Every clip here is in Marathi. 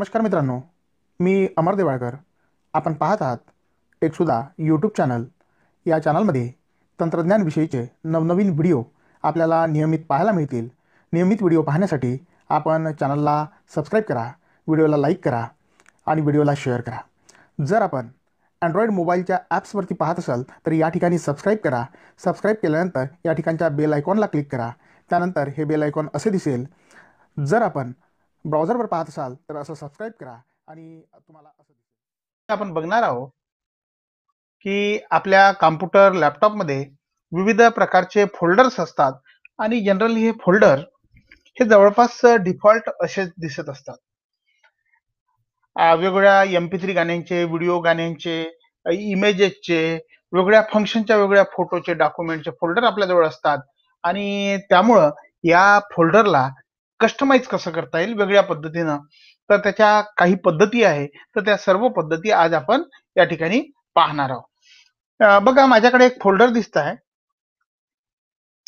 नमस्कार मित्रांनो मी अमर देवाळकर. आपण पाहत आहात टेकसुदा यूट्यूब चॅनल या चॅनलमध्ये तंत्रज्ञानविषयीचे नवनवीन व्हिडिओ आपल्याला नियमित पाहायला मिळतील. नियमित व्हिडिओ पाहण्यासाठी आपण चॅनलला सबस्क्राईब करा व्हिडिओला लाईक करा आणि व्हिडिओला शेअर करा. जर आपण अँड्रॉईड मोबाईलच्या ॲप्सवरती पाहत असाल तर या ठिकाणी सबस्क्राईब करा. सबस्क्राईब केल्यानंतर या ठिकाणच्या बेल आयकॉनला क्लिक करा. त्यानंतर हे बेल आयकॉन असे दिसेल. जर आपण ब्राउझरवर पाहत असाल तर असं सबस्क्राईब करा आणि तुम्हाला असं आपण बघणार आहोत की आपल्या कॉम्प्युटर लॅपटॉपमध्ये विविध प्रकारचे फोल्डर्स असतात आणि जनरली हे फोल्डर हे जवळपास डिफॉल्ट असे दिसत असतात. वेगवेगळ्या एम पी थ्री गाण्यांचे व्हिडिओ गाण्यांचे इमेजेसचे वेगवेगळ्या फंक्शनच्या वेगवेगळ्या फोटोचे डॉक्युमेंटचे फोल्डर आपल्याजवळ असतात. आणि त्यामुळं या फोल्डरला कस्टमाइज कसं करता येईल वेगळ्या पद्धतीनं. तर त्याच्या काही पद्धती आहे. तर त्या सर्व पद्धती आज आपण या ठिकाणी पाहणार आहोत. बघा माझ्याकडे एक फोल्डर दिसत आहे.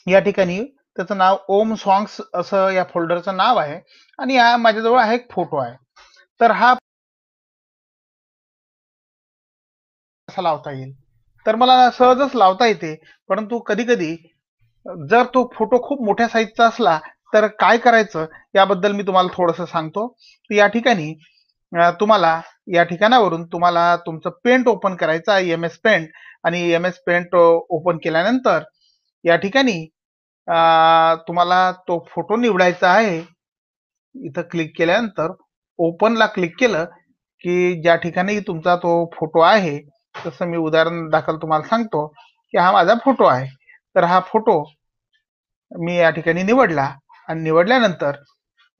या ठिकाणी त्याचं नाव ओम सॉंग्स असं या फोल्डरचं नाव आहे. आणि या माझ्याजवळ हा एक फोटो आहे. तर हा कसा लावता येईल. तर मला सहजच लावता येते. परंतु कधी कधी जर तो फोटो खूप मोठ्या साईजचा असला तर काय करायचं? याबद्दल मी तुम्हाला थोडंसं सांगतो. तर या ठिकाणी तुम्हाला या ठिकाणावरून तुम्हाला तुमचं पेंट ओपन करायचं आहे एम एस पेंट. आणि एम एस पेंट ओपन केल्यानंतर या ठिकाणी तुम्हाला तो फोटो निवडायचा आहे. इथं क्लिक केल्यानंतर ओपनला क्लिक केलं की ज्या ठिकाणी तुमचा तो फोटो आहे तसं मी उदाहरण दाखल तुम्हाला सांगतो की हा माझा फोटो आहे. तर हा फोटो मी या ठिकाणी निवडला. आणि निवडल्यानंतर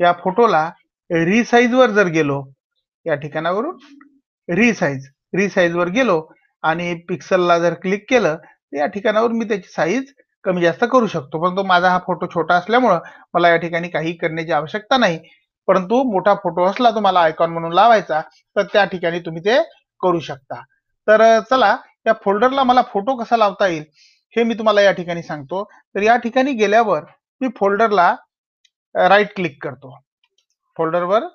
या फोटोला रिसाईज वर जर गेलो या ठिकाणावरून रिसाईज रिसाईज वर गेलो आणि पिक्सलला जर क्लिक केलं तर या ठिकाणावर मी त्याची साईज कमी जास्त करू शकतो. परंतु माझा हा फोटो छोटा असल्यामुळं मला या ठिकाणी काही करण्याची आवश्यकता नाही. परंतु मोठा फोटो असला तुम्हाला आयकॉन म्हणून लावायचा तर त्या ठिकाणी तुम्ही ते करू शकता. तर चला या फोल्डरला मला फोटो कसा लावता येईल हे मी तुम्हाला या ठिकाणी सांगतो. तर या ठिकाणी गेल्यावर मी फोल्डरला राईट क्लिक करतो. फोल्डरवर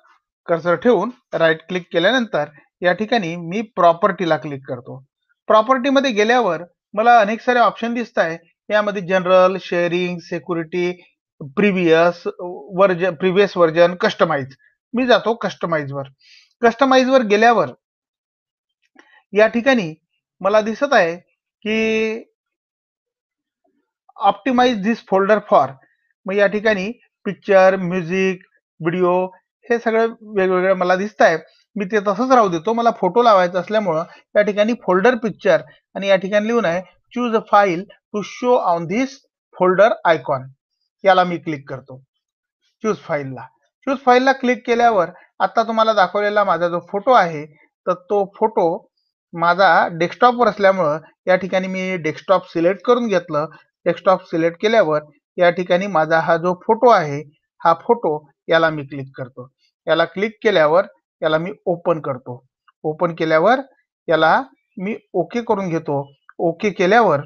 कर्सर ठेवून राईट क्लिक केल्यानंतर या ठिकाणी मी प्रॉपर्टीला क्लिक करतो. प्रॉपर्टीमध्ये गेल्यावर मला अनेक सारे ऑप्शन दिसत आहे. यामध्ये general sharing security previous version previous version customise मी जातो कस्टमाइजवर कस्टमाइजवर गेल्यावर या ठिकाणी मला दिसत आहे की ऑप्टिमाइज दिस फोल्डर फॉर मग या ठिकाणी पिक्चर म्युझिक व्हिडिओ हे सगळं वेगवेगळं मला दिसत आहे मी ते तसंच राहू देतो. मला फोटो लावायचा असल्यामुळं या ठिकाणी फोल्डर पिक्चर आणि या ठिकाणी लिहून आहे choose a file to show on this folder icon याला मी क्लिक करतो. चूज फाईलला चूज फाईलला क्लिक केल्यावर आता तुम्हाला दाखवलेला माझा जो फोटो आहे तर तो फोटो माझा डेस्कटॉपवर असल्यामुळं या ठिकाणी मी डेस्कटॉप सिलेक्ट करून घेतलं. डेस्कटॉप सिलेक्ट केल्यावर या ठिकाणी माझा हा जो फोटो आहे हा फोटो याला मी क्लिक करतो. याला क्लिक केल्यावर याला मी ओपन करतो. ओपन केल्यावर याला मी ओके करून घेतो. ओके केल्यावर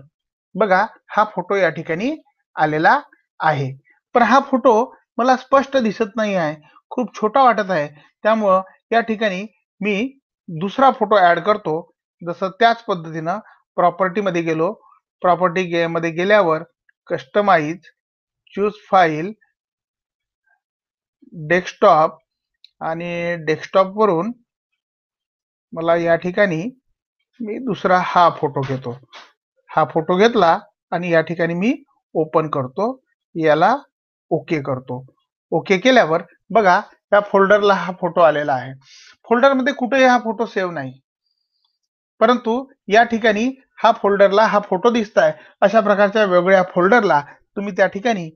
बघा हा फोटो या ठिकाणी आलेला आहे. पण हा फोटो मला स्पष्ट दिसत नाही आहे. खूप छोटा वाटत आहे. त्यामुळं या ठिकाणी मी दुसरा फोटो ऍड करतो. जसं त्याच पद्धतीनं प्रॉपर्टीमध्ये गेलो. प्रॉपर्टी मध्ये गेल्यावर कस्टमाइज चूज फाईल डेस्कटॉप आणि डेस्कटॉप वरून मला या ठिकाणी मी दुसरा हा फोटो घेतो. हा फोटो घेतला आणि या ठिकाणी मी ओपन करतो. याला ओके करतो. ओके केल्यावर बघा त्या फोल्डरला हा फोटो आलेला आहे. फोल्डरमध्ये कुठेही हा फोटो सेव्ह नाही. परंतु या ठिकाणी हा फोल्डरला हा फोटो दिसत आहे अशा प्रकारच्या वेगवेगळ्या फोल्डरला तुम्ही त्या ठिकाणी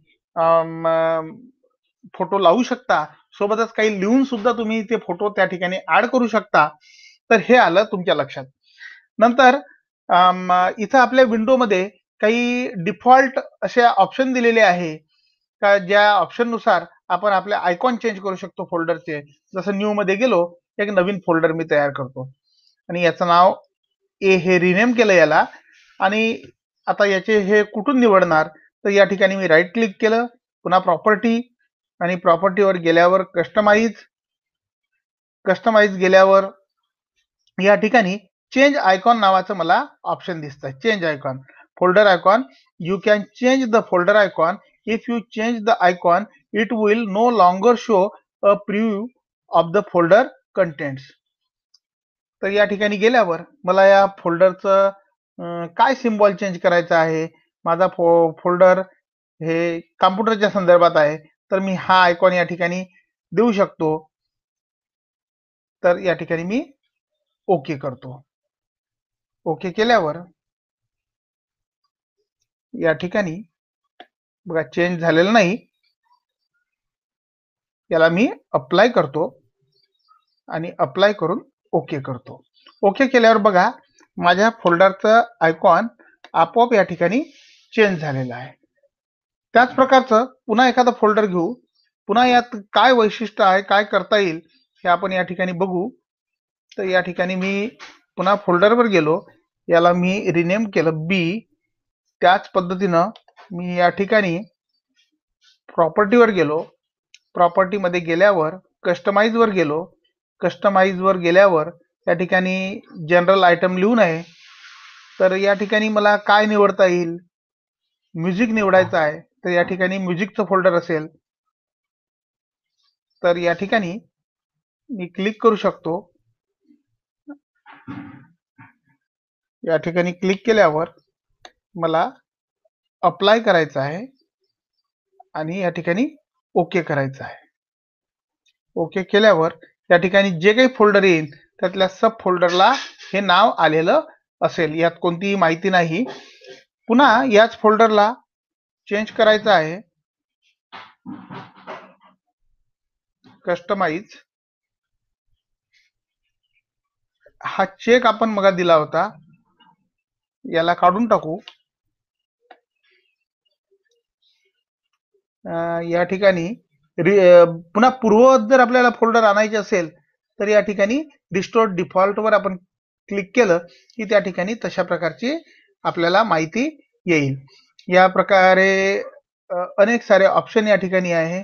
फोटो लावू शकता. सोबतच काही लिहून सुद्धा तुम्ही ते फोटो त्या ठिकाणी ऍड करू शकता. तर हे आलं तुमच्या लक्षात. नंतर इथं आपल्या विंडोमध्ये काही डिफॉल्ट असे ऑप्शन दिलेले आहे. का ज्या ऑप्शननुसार आपण आपले आयकॉन चेंज करू शकतो फोल्डरचे जसं न्यू मध्ये गेलो एक नवीन फोल्डर मी तयार करतो. आणि याचं नाव ए हे रिनेम केलं याला. आणि आता याचे हे कुठून निवडणार? तर या ठिकाणी मी राईट क्लिक केलं. पुन्हा प्रॉपर्टी आणि प्रॉपर्टीवर गेल्यावर कस्टमाइज कस्टमाइज गेल्यावर या ठिकाणी चेंज आयकॉन नावाचं मला ऑप्शन दिसतं change icon folder icon you can change the folder icon if you change the icon it will no longer show a preview of the folder contents तर या ठिकाणी गेल्यावर मला या फोल्डरचं काय सिम्बॉल चेंज करायचं आहे? माझा फो फोल्डर हे कॉम्प्युटरच्या संदर्भात आहे. तर मी हा आयकॉन या ठिकाणी देऊ शकतो. तर या ठिकाणी मी ओके करतो. ओके केल्यावर या ठिकाणी बघा चेंज झालेलं नाही. याला मी अप्लाय करतो आणि अप्लाय करून ओके करतो. ओके केल्यावर बघा माझ्या फोल्डरचं आयकॉन आपोआप या ठिकाणी चेंज झालेला आहे. त्याच प्रकारचं पुन्हा एखादं फोल्डर घेऊ. पुन्हा यात काय वैशिष्ट्य आहे काय करता येईल हे आपण या ठिकाणी बघू. तर या ठिकाणी मी पुन्हा फोल्डरवर गेलो. याला मी रिनेम केलं बी त्याच पद्धतीनं मी या ठिकाणी प्रॉपर्टीवर गेलो. प्रॉपर्टीमध्ये गेल्यावर कस्टमाइजवर गेलो. कस्टमाइजवर गेल्यावर या ठिकाणी जनरल आयटम लिहून आहे. तर या ठिकाणी मला काय निवडता येईल? म्युझिक निवडायचं आहे तर या ठिकाणी म्युझिकचं फोल्डर असेल तर या ठिकाणी मी क्लिक करू शकतो. या ठिकाणी क्लिक केल्यावर मला अप्लाय करायचं आहे आणि या ठिकाणी ओके करायचं आहे. ओके केल्यावर या ठिकाणी जे काही फोल्डर येईल त्यातल्या सब फोल्डरला हे नाव आलेलं असेल. यात कोणतीही माहिती नाही. पुन्हा याच फोल्डरला चेंज करायचं आहे. कस्टमाइज. हा चेक आपण मग दिला होता. याला काढून टाकू. या ठिकाणी पुन्हा पूर्ववत जर आपल्याला फोल्डर आणायचे असेल तर या ठिकाणी रिस्टोर डिफॉल्ट वर आपण क्लिक केलं की त्या ठिकाणी तशा प्रकारची आपल्याला माहिती येईल. या प्रकारे अनेक सारे ऑप्शन या ठिकाणी आहे.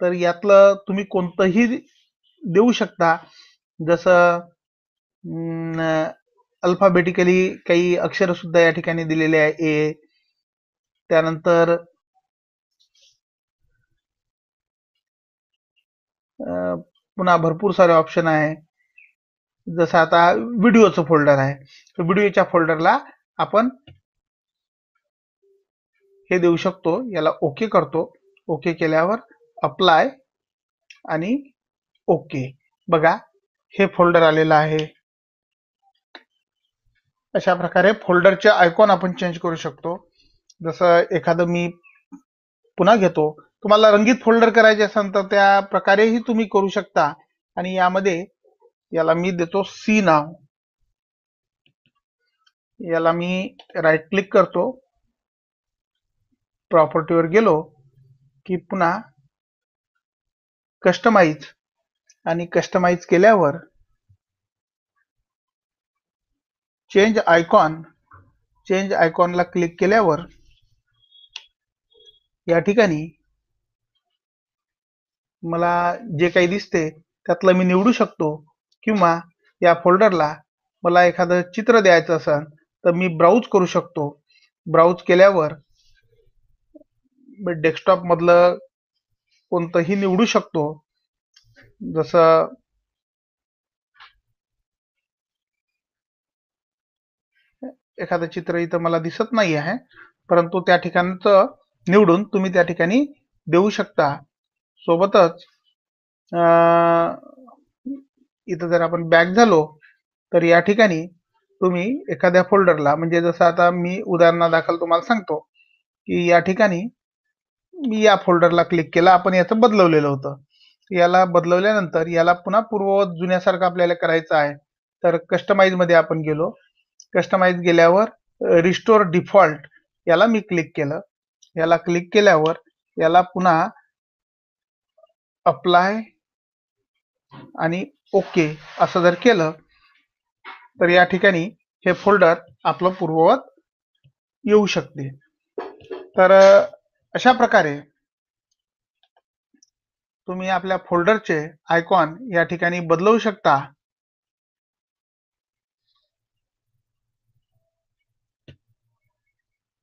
तर यातलं तुम्ही कोणतंही देऊ शकता. जसं अल्फाबेटिकली काही अक्षर सुद्धा या ठिकाणी दिलेले आहे. ए त्यानंतर पुन्हा भरपूर सारे ऑप्शन आहे. जसं आता व्हिडिओचं फोल्डर आहे. तर व्हिडिओच्या फोल्डरला आपण हे देऊ शकतो. याला ओके करतो. ओके केल्यावर अप्लाय आणि ओके बघा हे फोल्डर आलेलं आहे. अशा प्रकारे फोल्डरचे आयकॉन आपण चेंज करू शकतो. जसं एखादं मी पुन्हा घेतो. तुम्हाला रंगीत फोल्डर करायचे असेल तर त्या प्रकारेही तुम्ही करू शकता. आणि यामध्ये याला मी देतो सी नाव. याला मी राईट क्लिक करतो. प्रॉपर्टीवर गेलो की पुन्हा कस्टमाइज आणि कस्टमाइज केल्यावर चेंज आयकॉन चेंज आयकॉनला क्लिक केल्यावर या ठिकाणी मला जे काही दिसते त्यातलं मी निवडू शकतो. किंवा या फोल्डरला मला एखादं चित्र द्यायचं असेल तर मी ब्राउज करू शकतो. ब्राउज केल्यावर डेस्कटॉप मधलं कोणतंही निवडू शकतो. जसं एखादं चित्र इथं मला दिसत नाही आहे परंतु त्या ठिकाणचं निवडून तुम्ही त्या ठिकाणी देऊ शकता. सोबतच इथं जर आपण बॅक झालो तर या ठिकाणी तुम्ही एखाद्या फोल्डरला म्हणजे जसं आता मी उदाहरणादाखल तुम्हाला सांगतो की या ठिकाणी मी या फोल्डरला क्लिक केला आपण याचं बदलवलेलं होतं. याला बदलवल्यानंतर याला पुन्हा पूर्ववत जुन्यासारखं आपल्याला करायचं आहे. तर कस्टमाइजमध्ये आपण गेलो. कस्टमाइज गेल्यावर रिस्टोर डिफॉल्ट याला मी क्लिक केलं. याला क्लिक केल्यावर याला पुन्हा अप्लाय आणि ओके असं जर केलं तर या ठिकाणी हे फोल्डर आपलं पूर्ववत येऊ शकते. तर अशा प्रकारे तुम्ही आपल्या फोल्डरचे आयकॉन या ठिकाणी बदलवू शकता.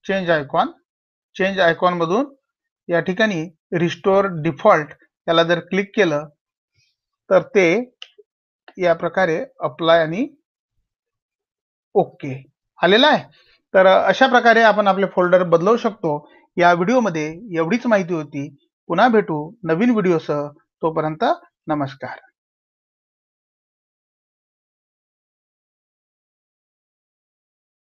चेंज आयकॉन चेंज आयकॉन मधून या ठिकाणी रिस्टोअर डिफॉल्ट याला जर क्लिक केलं तर ते या प्रकारे अप्लाय आणि ओके आलेला आहे. तर अशा प्रकारे आपण आपले फोल्डर बदलवू शकतो. या व्हिडिओमध्ये एवढीच माहिती होती. पुन्हा भेटू नवीन व्हिडिओसह. तोपर्यंत नमस्कार.